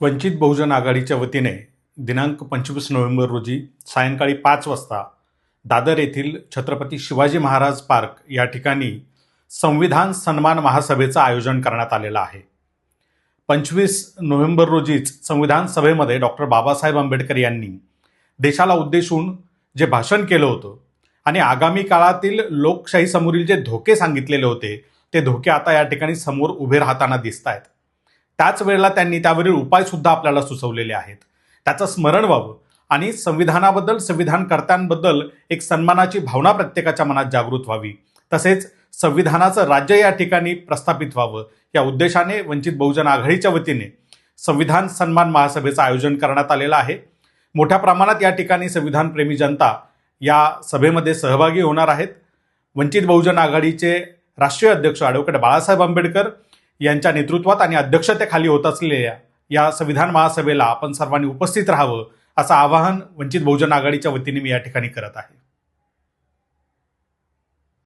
वंचित बहुजन आघाडीच्या वतीने दिनांक पंचवीस नोव्हेंबर रोजी सायंकाळी पाच वाजता दादर येथील छत्रपती शिवाजी महाराज पार्क या ठिकाणी संविधान सन्मान महासभेचं आयोजन करण्यात आलेलं आहे. पंचवीस नोव्हेंबर रोजीच संविधान सभेमध्ये डॉक्टर बाबासाहेब आंबेडकर यांनी देशाला उद्देशून जे भाषण केलं होतं आणि आगामी काळातील लोकशाहीसमोरील जे धोके सांगितलेले होते ते धोके आता या ठिकाणी समोर उभे राहताना दिसत आहेत त्याच वेळेला त्यांनी त्यावरील उपायसुद्धा आपल्याला सुचवलेले आहेत. त्याचं स्मरण व्हावं आणि संविधानाबद्दल संविधानकर्त्यांबद्दल एक सन्मानाची भावना प्रत्येकाच्या मनात जागृत व्हावी. तसेच संविधानाचं राज्य या ठिकाणी प्रस्थापित व्हावं. या उद्देशाने वंचित बहुजन आघाडीच्या वतीने संविधान सन्मान महासभेचं आयोजन करण्यात आलेलं आहे. मोठ्या प्रमाणात या ठिकाणी संविधानप्रेमी जनता या सभेमध्ये सहभागी होणार आहेत. वंचित बहुजन आघाडीचे राष्ट्रीय अध्यक्ष ॲडव्होकेट बाळासाहेब आंबेडकर यांच्या नेतृत्वात आणि अध्यक्षतेखाली होत असलेल्या या संविधान महासभेला आपण सर्वांनी उपस्थित राहावं असं आवाहन वंचित बहुजन आघाडीच्या वतीने मी या ठिकाणी करत आहे.